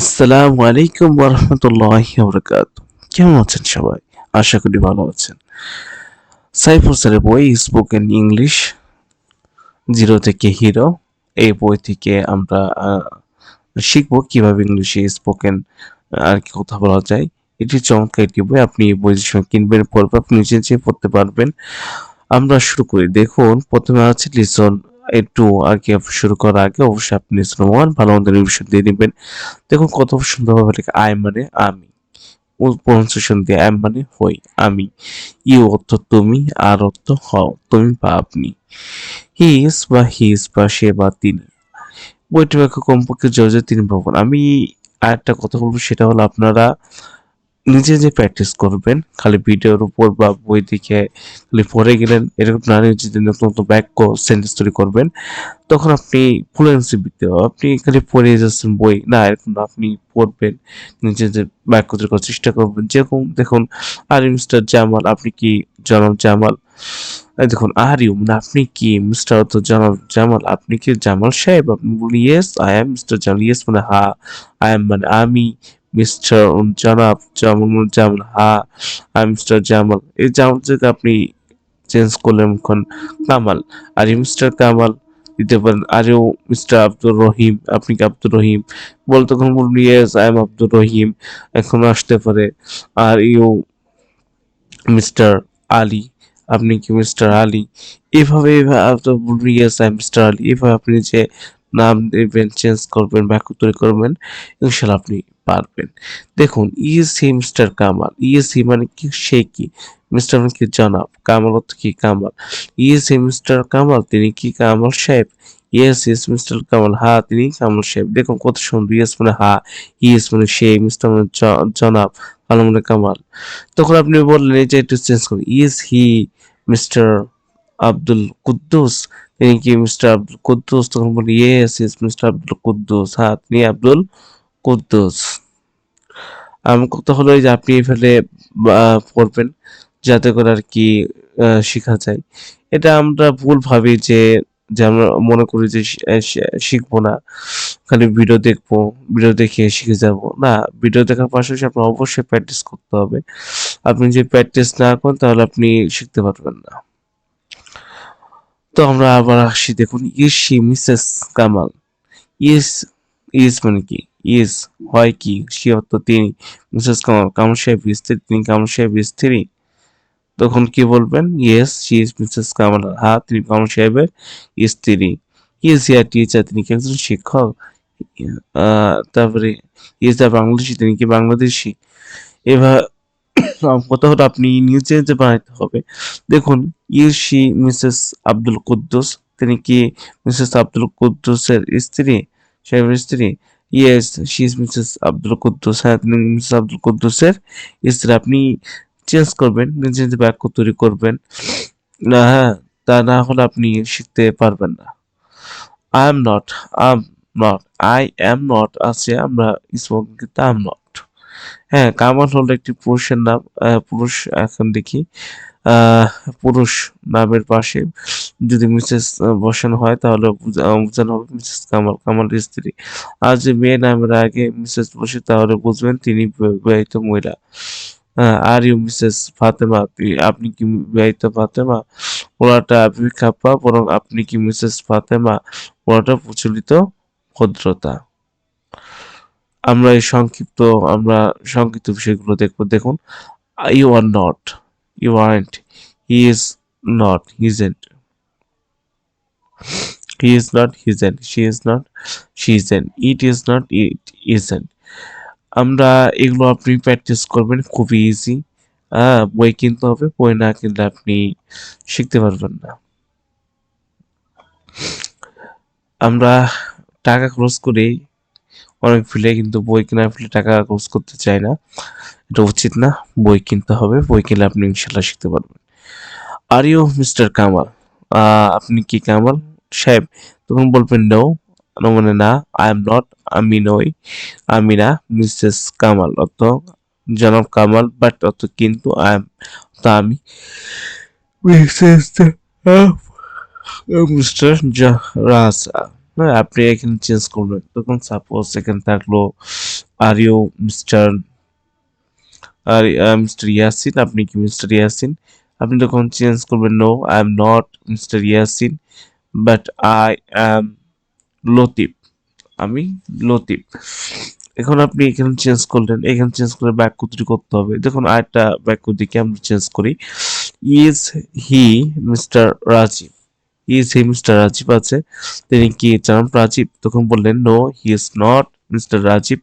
আসসালামু আলাইকুম ওরহমতুল্লাহ বরকাত কেমন আছেন সবাই? আশা করি ভালো আছেন। সাইফুর স্যারের বই স্পোকেন ইংলিশ জিরো থেকে হিরো এই বই থেকে আমরা শিখব কীভাবে ইংলিশে স্পোকেন আর কি কথা বলা যায়। এটি চমৎকার একটি বই, আপনি এই বই কিনবেন পড়বে আপনি নিজে নিজে পড়তে পারবেন। আমরা শুরু করি। দেখুন, প্রথমে আছে লিসন একটু আর কি শুরু করার আগে অবশ্যই আপনি লিসন ভালো মন্দ রিভিশন দিয়ে নেবেন। দেখুন কত সুন্দরভাবে লেখা আই মানে আমি। প্রনাউন্সিয়েশন দিয়ে আই মানে হই, আমি। ইউ অর্থ, তুমি। আর অর্থ, হও। তুমি বা আপনি। হি ইস বা হিস বা সে বা তিনি। বইটি ব্যাখ্যা কমপক্ষে জর্জে তিনি ভবন আমি আর একটা কথা বলব, সেটা হলো আপনারা নিজে যে প্র্যাকটিস করবেন, খালি ভিডিওর উপর বা বই দেখে খালি পড়ে গেলেন, এরকম না নিয়ে যদি নতুন নতুন বাক্য সেন্টেন্স তৈরি করবেন, তখন আপনি ফ্লুয়েন্সি বৃদ্ধি আপনি খালি পড়ে যাচ্ছেন বই, না, এরকম না, আপনি পড়বেন, নিজে যে বাক্য তৈরি করার চেষ্টা করবেন। যেরকম দেখুন, আর মিস্টার জামাল, আপনি কি জনাব জামাল? দেখুন, আর ইউ মানে আপনি কি মিস্টার তো জনাব জামাল? আপনি কি জামাল সাহেব? আপনি বলি yes I am Mr Jamal yes মানে হা আই এম মানে আমি। মিস্টার জনাব, জামাল জামাল, হা আই মিস্টার জামাল। এই জামাল যদি আপনি চেঞ্জ করলেন, এখন কামাল। আর মিস্টার কামাল দিতে পারেন। আর মিস্টার আব্দুর রহিম, আপনি কি আব্দুর রহিম? বল তখন বলবি yes I am Abdur Rahim. এখন আসতে পারে। আর ইউ মিস্টার আলী, আপনি কি মিস্টার আলী? এভাবে এভাবে মিস্টার আলী। এভাবে আপনি যে নাম দেবেন চেঞ্জ করবেন বাক্য তৈরি করবেন ইনশাল্লাহ আপনি পারবেন। দেখুন yes he Mr Kamal yes he মানে কি, সে কি? মিস্টার মানে কি, জনাব? কামাল অর্থ কি, Kamal? Yes he Mr Kamal, তিনি কি কামাল সাহেব? ইয়েস ইয়েস মিস্টার কামাল, হা, তিনি কামাল সাহেব। দেখুন, কত সুন্দর ইয়েস মানে হা ইয়েস মানে সে মিস্টার মানে জনাব কামাল মানে কামাল। তখন আপনি বললেন, এই যে একটু চেঞ্জ করুন। Yes he Mr Abdul Quddus তিনি কি মিস্টার আব্দুল কুদ্দুস তখন বলি yes yes Mr Abdul Quddus হ্যাঁ তিনি আব্দুল কুদ্দুস আমার কথা হলো যে আপনি এভাবে পড়বেন যাতে করে আর কি শেখা যায়। এটা আমরা ভুল ভাবি যে যে আমরা মনে করি যে শিখব না। খালি ভিডিও দেখব ভিডিও দেখে শিখে যাব। না ভিডিও দেখার পাশাপাশি আপনার অবশ্যই প্র্যাকটিস করতে হবে। আপনি যদি প্র্যাকটিস না করেন, তাহলে আপনি শিখতে পারবেন না। তো আমরা আবার আসি, দেখুন, is she Mrs Kamal. Is is মানে কি? ইস, হয় কি? সে অর্থ তিনি, মিসেস কামাল। কামাল সাহেব স্ত্রী, তিনি কামাল সাহেব স্ত্রী। তখন কি বলবেন? Yes she is Mrs Kamal. হ্যাঁ তিনি কামাল সাহেবের স্ত্রী। ইজ হিয়ার টিচার, তিনি কি একজন শিক্ষক? তারপরে ইজ দ্য বাংলাদেশি, তিনি কি বাংলাদেশি? এবার কত হলো আপনি নিজে বানাইতে হবে। দেখুন শি মিসেস আব্দুল কুদ্দুস তিনি কি মিসেস আব্দুল কুদ্দুসের স্ত্রী? সাহেবের স্ত্রী? Yes she is Mrs Abdul Quddus হ্যাঁ তিনি মিসেস আব্দুল কুদ্দুসের স্ত্রী। আপনি চেঞ্জ করবেন, নিজে নিজে বাক্য তৈরি করবেন। না হ্যাঁ তা না হলে আপনি শিখতে পারবেন না। I am not I am not I am not আছে আমরা স্পোকেন কিন্তু আই নট হ্যাঁ কামাল হলো একটি পুরুষের নাম পুরুষ, এখন দেখি পুরুষ নামের পাশে যদি মিসেস বসানো হয় তাহলে বুঝা- বোঝানো হবে মিসেস কামাল কামালের স্ত্রী। আর যে মেয়ে নামের আগে মিসেস বসে তাহলে বুঝবেন তিনি বিবাহিত মহিলা। Are you Mrs Fatema? আপনি- আপনি কি বিবাহিত ফাতেমা? ওনাটা আবির বরং আপনি কি মিসেস ফাতেমা? ওনাটা প্রচলিত ভদ্রতা। আমরা এই সংক্ষিপ্ত, আমরা সংক্ষিপ্ত বিষয়গুলো দেখব। দেখুন you are not you aren't he is not he isn't he is not he isn't she is not she isn't it is not it isn't আমরা এগুলো আপনি প্র্যাকটিস করবেন খুবই ইজি হ্যাঁ বই কিনতে হবে, বই না কিনলে আপনি শিখতে পারবেন না। আমরা টাকা খরচ করি অনেক ফিলে, কিন্তু বই কেনার ফিলে টাকা খরচ করতে চাই না। এটা উচিত না, বই কিনতে হবে, বই কিনলে আপনি ইনশাল্লাহ শিখতে পারবেন। Are you, Mr Kamal? আপনি কি কামাল সাহেব? তখন বলবেন নো মানে না আই এম নট আমি নই, আমি না, মিসেস কামাল। অত জনাব কামাল, বাট অত কিন্তু আই এম তো আমি। মিসেস মিস্টার রাজ আপনি এখানে চেঞ্জ করবেন। তখন সাপোজ এখানে থাকল are you Mr are Mr Yasin আপনি কি মিস্টার ইয়াসিন আপনি তখন চেঞ্জ করবেন no I am not Mr Yasin but I am Latif আমি লতিফ এখন আপনি এখানে চেঞ্জ করলেন, এখানে চেঞ্জ করে বাক্য দুটি করতে হবে। দেখুন, আরেকটা বাক্য দিকে আমরা চেঞ্জ করি। Is he Mr Rajib is he Mr Rajib আছে। তিনি কি জানান রাজীব তখন বললেন no he is not Mr Rajib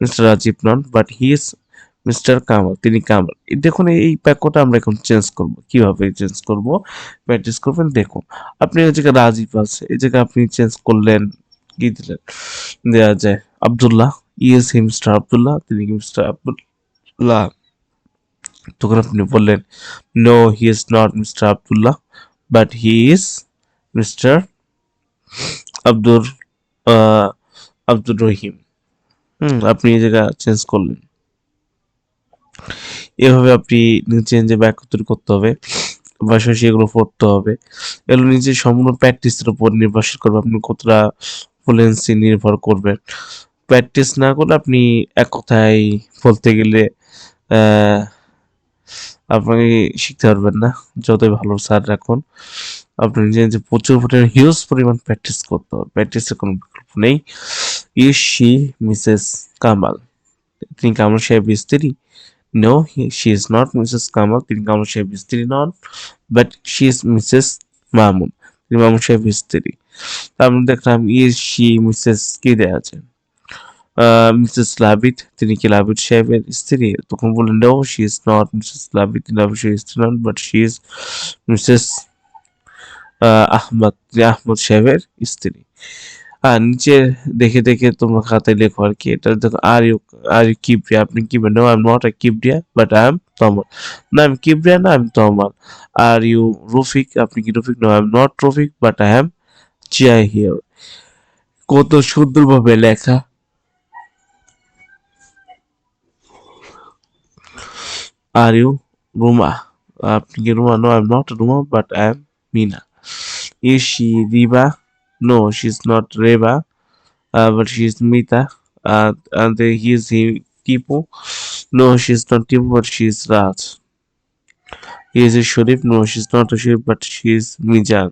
Mr Rajib non but he is Mr Kamal তিনি কামাল দেখুন, এই বাক্যটা আমরা এখন চেঞ্জ করব। কীভাবে চেঞ্জ করব? প্র্যাকটিস করবেন, দেখুন। আপনি এই জায়গায় রাজীব আছে, এই জায়গায় আপনি চেঞ্জ করলেন, কি দিলেন? দেওয়া যায়, Abdullah. Yes he Mr Abdullah. তিনি কি মিস্টার আবদুল্লাহ? তখন আপনি বললেন no he is not Mr Abdullah. But he is Mr Abdur Abdur Rahim হুম আপনি এই জায়গা চেঞ্জ করলেন। এভাবে আপনি চেঞ্জে বাক্য তৈরি করতে হবে পাশাপাশি এগুলো পড়তে হবে। এগুলো নিজের সম্পূর্ণ প্র্যাকটিসের উপর নির্ভরশীল করবে আপনি কতটা ফ্লুয়েন্সি নির্ভর করবেন। প্র্যাকটিস না করলে আপনি এক কথায় বলতে গেলে আপনি শিখতে পারবেন না। যতই ভালো স্যার রাখুন, আপনি নিজে নিজে প্রচুর পরিমাণ হিউজ পরিমাণ প্র্যাকটিস করতে হবে। প্র্যাকটিসের কোনো বিকল্প নেই। ইস শি মিসেস কামাল তিনি কামাল সাহেব স্ত্রী? No she is not Mrs Kamal তিনি কামাল সাহেব স্ত্রী নন but she is Mrs Mamun তিনি মামুন সাহেব স্ত্রী। তারপর দেখলাম ইস শি মিসেস কি দেয়া আছে? মিসেস লাবিত তিনি কি লাবিত সাহেবের স্ত্রী? তখন বললেন no she is not Mrs তিনি লাবিত সাহেবের স্ত্রী নন but she is Mrs Ahmed Ahmed সাহেবের স্ত্রী. আর নিচে দেখে দেখে তোমরা খাতায় লেখো আর কি। এটা দেখো are you are you Kibria আপনি কি no I am not a Kibria but I am Tamal না আমি কিবরিয়া না আমি তমাল আর ইউ রফিক আপনি কি Rafiq no I am not Rafiq but I am চিয়াই here কত সুন্দরভাবে লেখা। আর ইউ রুমা আপনি কি Ruma no I am not Ruma but I am Mina is she Riba no she is not Reba but she is Mita and he is he Tipu no she is not Tipu but she is Raj he is a Sharif no she is not a Sharif but she is Mijan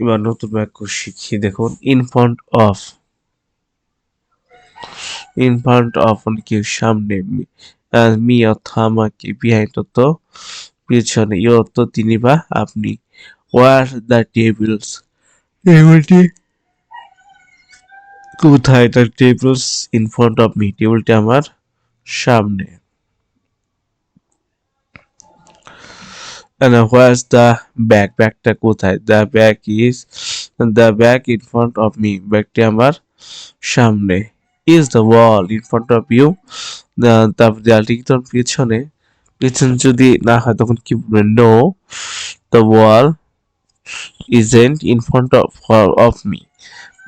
এবার নতুন বাক্য শিখি দেখুন in front of in front of কি সামনে me অর্থ আমাকে behind অর্থ পিছনে ই অর্থ তিনি বা আপনি। ওয়ার দ্য টেবিলস টেবিলটি কোথায় the table's in front of me টেবিলটি আমার সামনে। And where's the bag? ব্যাগটা কোথায়? The bag is the bag in front of me ব্যাগটি আমার সামনে। Is the wall in front of you. তারপর দেয়ালটি তোর পিছনে পিছনে যদি না হয়, তখন কি বলবেন no the wall isn't in front of of me.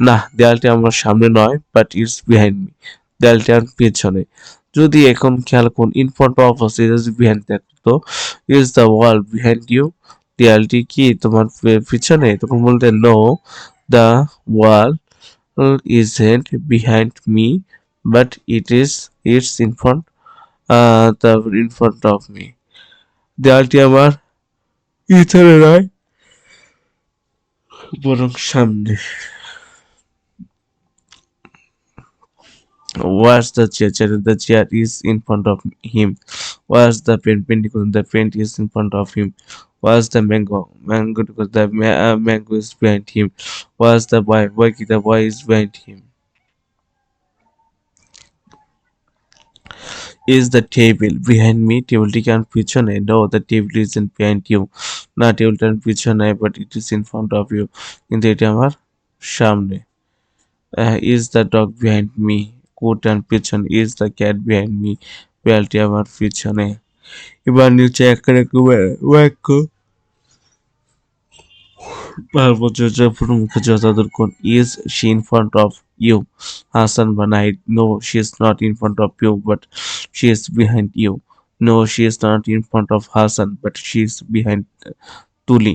না, দেয়ালটি আমার সামনে নয় বাট ইটস বিহাইন্ড মি দেয়ালটি আমার পেছনে। যদি এখন খেয়াল করুন in front of us is behind থাকতো is the wall behind you দেয়ালটি কি তোমার পিছনে? তখন বলতে no the wall isn't behind me but it is it's in front uh, the in front of me দেয়ালটি আমার পিছনে নয় বরং সামনে Where's the chair? chair? The chair is in front of him. Where's the pen? Pen because the pen is in front of him. Where's the mango? Mango because the ma- uh, mango is behind him. Where's the boy? Boy the boy is behind him. Is the table behind me? টেবিলটি কি আমার পিছনে? No, the table isn't behind you. না টেবিলটা আমার পিছনে but it is in front of you. কিন্তু এটি আমার সামনে. Uh, is the dog behind me? Quote and পিছনে is the cat behind me বিড়ালটি আমার পিছনে এবার নিচে একটা বাক্য মুখে যথাদূর কোন is she in front of you Hasan বা night no she is not in front of you but she is behind you no she is not in front of Hasan but she is behind Tuli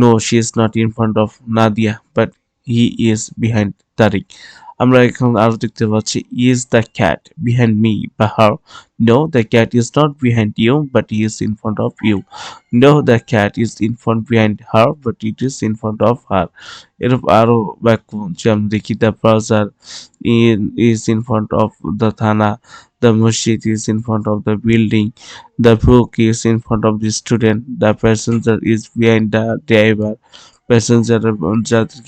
no she is not in front of Nadia but he is behind Tariq আমরা এখন আরও দেখতে পাচ্ছি is the cat behind me বা her no the cat is not behind you but is in front of you no the cat is in front behind her but it is in front of her এরকম আরও বাক্য যে আমরা দেখি the browser in is in front of the থানা The masjid is in front of the building. The book is in front of the student. The passenger is behind the driver. Passenger যাদের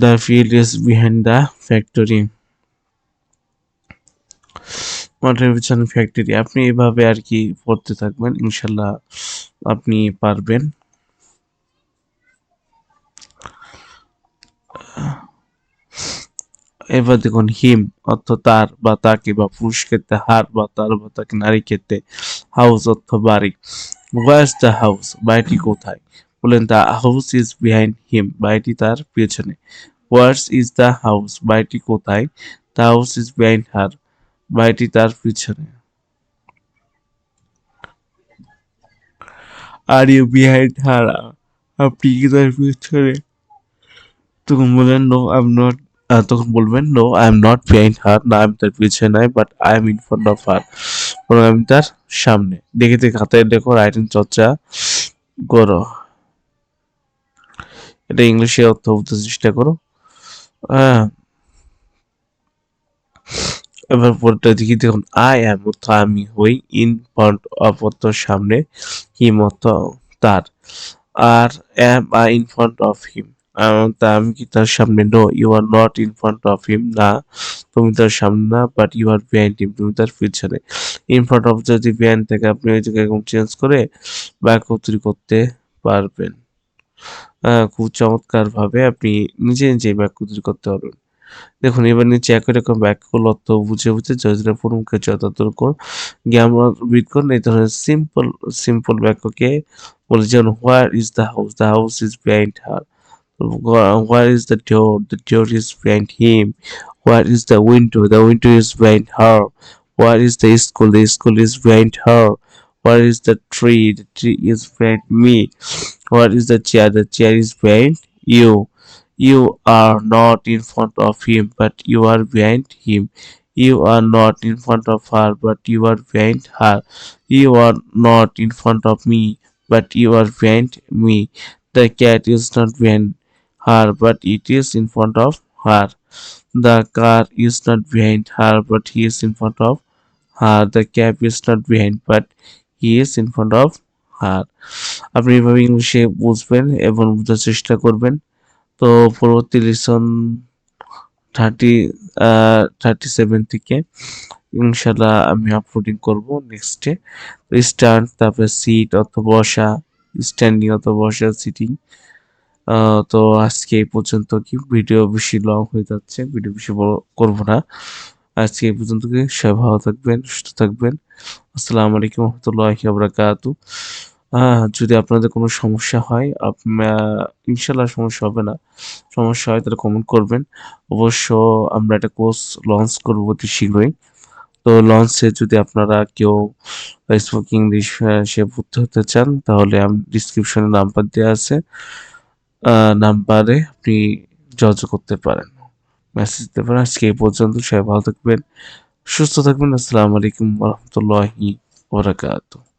The field is behind the factory. পিছনে factory আপনি এভাবে আর কি পড়তে থাকবেন ইনশাল্লাহ আপনি পারবেন। এবার দেখুন, হিম, অর্থ তার বা তাকে বা পুরুষ ক্ষেত্রে হার বা তার বা তাকে নারী ক্ষেত্রে হাউস অর্থ বাড়ি। ওয়ার্স দ্য হাউস বাড়িটি কোথায়? বলেন the house is behind him বাড়িটি তার পেছনে। ওয়ার্স ইজ দ্য হাউস বাড়িটি কোথায়? The house is behind her বাড়িটি তার পিছনে। আর ইউ বিহাইন্ড হার আপনি কি তার পিছনে? তখন বলেন নো আই এম নট তখন বলবেন no I am not behind her না, আমি তার পিছনে নাই but I am in front of her আমি তার সামনে। দেখে দেখে খাতায় লেখো রাইটিং চর্চা করো। এটা ইংলিশে অর্থ বলতে চেষ্টা করো। হ্যাঁ। এবার পরটা দেখি, দেখুন আই এম অর্থ আমি হই ইন ফ্রন্ট অফ অর্থ সামনে হিম অর্থ তার। আর am I in front of him তা আমি কি তার সামনে? No you are not in front of him না। তুমি তার সামনে না but you are behind him তুমি তার পিছনে। ইন ফ্রন্ট অফ যদি বিহাইন্ড থাকে, আপনি ওই জায়গায় চেঞ্জ করে বাক্য তৈরি করতে পারবেন। খুব চমৎকার ভাবে আপনি নিজে নিজে বাক্য তৈরি করতে পারবেন। দেখুন, এবার নিচে একই রকম বাক্যগুলো অর্থ বুঝে বুঝে জজরা প্রমুখে, যথার্থ জ্ঞান এই ধরনের সিম্পল সিম্পল বাক্যকে বলে যেমন where is the house the house is behind her where is the door? The door is behind him. Where is the window? The window is behind her. Where is the school? The school is behind her. Where is the tree? The tree is behind me. Where is the chair? The chair is behind you. You are not in front of him but you are behind him. You are not in front of her but you are behind her. You are not in front of me but you are behind me. The cat is not behind her but it is in front of her. The car is not behind her but he is in front of her. The cab is not behind but is in front of her আপনি এভাবে ইংলিশে বুঝবেন এবং বোঝার চেষ্টা করবেন। তো পরবর্তী লেসন থার্টি থার্টি সেভেন থেকে ইনশাল্লাহ আমি আপলোডিং করব নেক্সটে স্ট্যান্ড তারপরে সিট অথবা বসা স্ট্যান্ডিং অথবা বসা সিটিং তো আজকে এই পর্যন্ত কি? ভিডিও বেশি লং হয়ে যাচ্ছে ভিডিও বেশি বড় করব না। আজকে এই পর্যন্ত সবাই ভালো থাকবেন, সুস্থ থাকবেন। আসসালামু আলাইকুম রহমতুল্লাহি আবরাকাতু যদি আপনাদের কোনো সমস্যা হয় ইনশাল্লাহ সমস্যা হবে না। সমস্যা হয় তাহলে কমেন্ট করবেন। অবশ্য আমরা একটা কোর্স লঞ্চ করব অতি শীঘ্রই। তো লঞ্চে যদি আপনারা কেউ ফেসবুক ইংলিশ সে ভর্তি হতে চান, তাহলে আমি ডিসক্রিপশনে নাম্বার দেওয়া আছে। নাম্বারে আপনি যোগাযোগ করতে পারেন। মেসেজ পারেন আজকে এই পর্যন্ত সবাই ভালো থাকবেন সুস্থ থাকবেন আসসালামু আলাইকুম রহমতুল্লাহি ওবরাকাতুহ